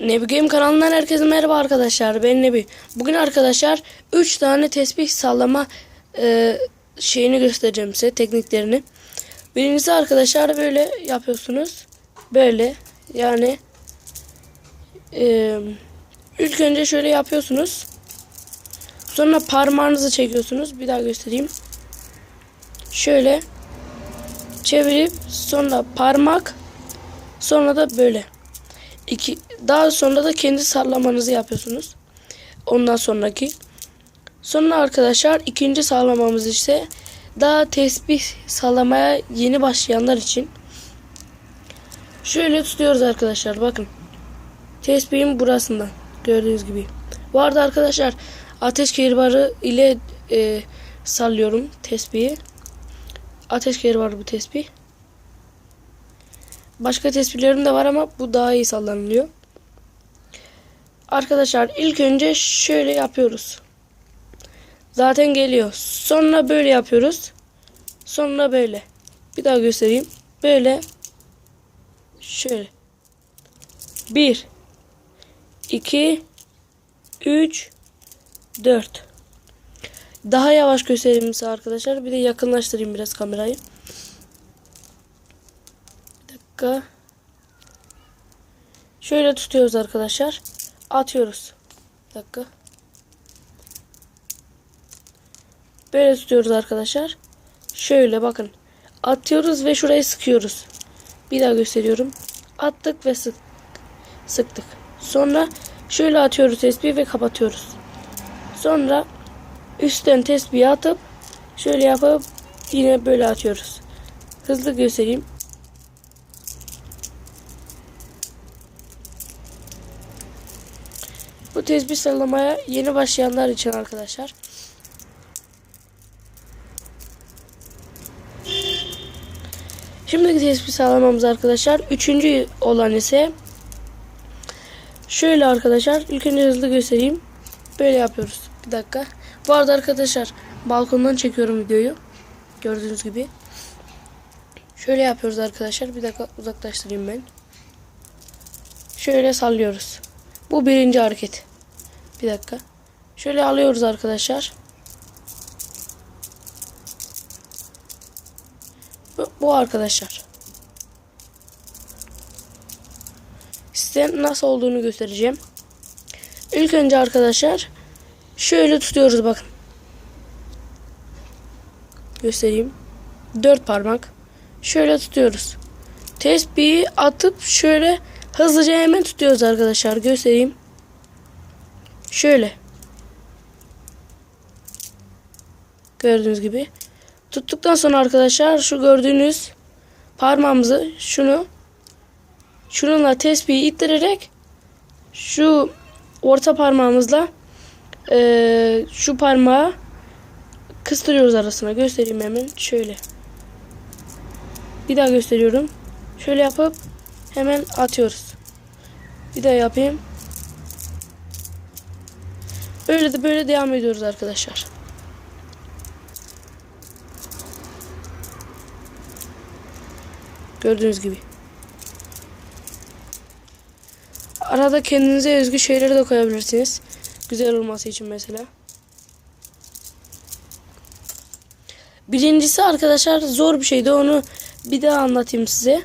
Nebi Game kanalından herkese merhaba arkadaşlar. Ben Nebi. Bugün arkadaşlar 3 tane tesbih sallama e, şeyini göstereceğim size tekniklerini. Birincisi arkadaşlar böyle yapıyorsunuz. Böyle yani e, ilk önce şöyle yapıyorsunuz. Sonra parmağınızı çekiyorsunuz. Bir daha göstereyim. Şöyle çevirip sonra parmak sonra da böyle. İki, daha sonra da kendi sallamanızı yapıyorsunuz. Ondan sonraki. Sonra arkadaşlar ikinci sallamamız ise daha tesbih sallamaya yeni başlayanlar için. Şöyle tutuyoruz arkadaşlar bakın. Tesbihin burasından gördüğünüz gibi. Bu arada arkadaşlar ateş kehribarı ile e, sallıyorum tesbihi. Ateş kehribarı bu tesbih. Başka tespihlerim de var ama bu daha iyi sallanılıyor. Arkadaşlar ilk önce şöyle yapıyoruz. Zaten geliyor. Sonra böyle yapıyoruz. Sonra böyle. Bir daha göstereyim. Böyle. Şöyle. 1 2 3 4 Daha yavaş göstereyim size arkadaşlar. Bir de yakınlaştırayım biraz kamerayı. Bir dakika. Şöyle tutuyoruz arkadaşlar. Atıyoruz. Bir dakika. Böyle tutuyoruz arkadaşlar. Şöyle bakın. Atıyoruz ve şurayı sıkıyoruz. Bir daha gösteriyorum. Attık ve sık sıktık. Sonra şöyle atıyoruz tespihi ve kapatıyoruz. Sonra üstten tespihi atıp şöyle yapıp yine böyle atıyoruz. Hızlı göstereyim. Bu tesbih sallamaya yeni başlayanlar için arkadaşlar. Şimdiki tesbih sallamamız arkadaşlar. Üçüncü olan ise şöyle arkadaşlar. İlk önce hızlı göstereyim. Böyle yapıyoruz. Bir dakika. Bu arada arkadaşlar balkondan çekiyorum videoyu. Gördüğünüz gibi. Şöyle yapıyoruz arkadaşlar. Bir dakika uzaklaştırayım ben. Şöyle sallıyoruz. Bu birinci hareket. Bir dakika. Şöyle alıyoruz arkadaşlar. Bu, bu arkadaşlar. Size nasıl olduğunu göstereceğim. İlk önce arkadaşlar şöyle tutuyoruz bakın. Göstereyim. Dört parmak. Şöyle tutuyoruz. Tespihi atıp şöyle hızlıca hemen tutuyoruz arkadaşlar. Göstereyim. Şöyle. Gördüğünüz gibi. Tuttuktan sonra arkadaşlar şu gördüğünüz parmağımızı şunu şununla tespihi ittirerek şu orta parmağımızla eee, şu parmağı kıstırıyoruz arasına. Göstereyim hemen. Şöyle. Bir daha gösteriyorum. Şöyle yapıp hemen atıyoruz. Bir daha yapayım. Böyle de böyle devam ediyoruz arkadaşlar. Gördüğünüz gibi. Arada kendinize özgü şeyleri de koyabilirsiniz. Güzel olması için mesela. Birincisi arkadaşlar zor bir şeydi. Onu bir daha anlatayım size.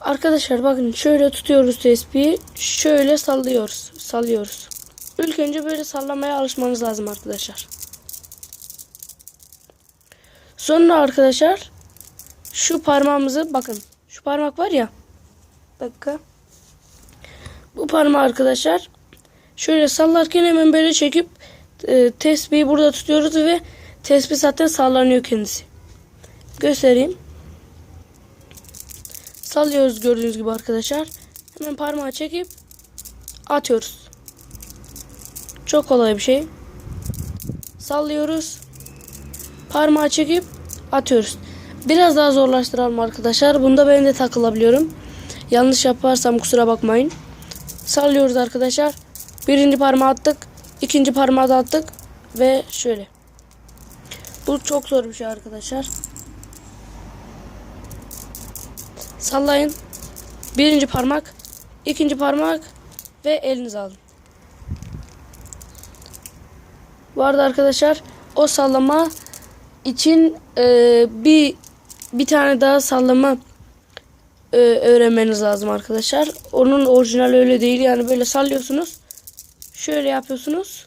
Arkadaşlar bakın şöyle tutuyoruz tespihi. Şöyle sallıyoruz. Sallıyoruz. İlk önce böyle sallamaya alışmanız lazım arkadaşlar. Sonra arkadaşlar şu parmağımızı bakın. Şu parmak var ya. Dakika. Bu parmağı arkadaşlar şöyle sallarken hemen böyle çekip e, tesbihi burada tutuyoruz ve tesbih zaten sallanıyor kendisi. Göstereyim. Sallıyoruz gördüğünüz gibi arkadaşlar. Hemen parmağı çekip atıyoruz. Çok kolay bir şey. Sallıyoruz. Parmağı çekip atıyoruz. Biraz daha zorlaştıralım arkadaşlar. Bunda ben de takılabiliyorum. Yanlış yaparsam kusura bakmayın. Sallıyoruz arkadaşlar. Birinci parmağı attık. ikinci parmağı da attık. Ve şöyle. Bu çok zor bir şey arkadaşlar. Sallayın. Birinci parmak. ikinci parmak. ve elinize alın. Bu arkadaşlar o sallama için e, bir bir tane daha sallama e, öğrenmeniz lazım arkadaşlar. Onun orijinal öyle değil yani böyle sallıyorsunuz. Şöyle yapıyorsunuz.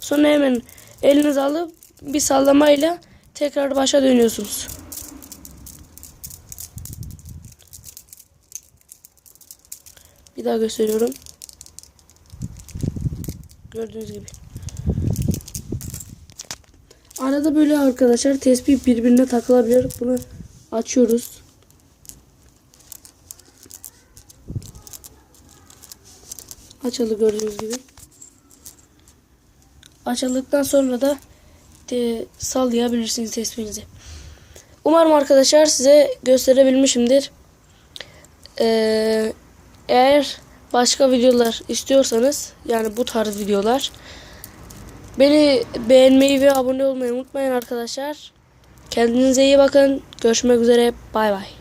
Sonra hemen elinize alıp bir sallamayla tekrar başa dönüyorsunuz. Bir daha gösteriyorum. Gördüğünüz gibi. Arada böyle arkadaşlar tespih birbirine takılabilir. Bunu açıyoruz. Açıldı gördüğünüz gibi. Açıldıktan sonra da de, sallayabilirsiniz tespihinizi. Umarım arkadaşlar size gösterebilmişimdir. Ee, eğer başka videolar istiyorsanız yani bu tarz videolar beni beğenmeyi ve abone olmayı unutmayın arkadaşlar. Kendinize iyi bakın. Görüşmek üzere. Bay bay.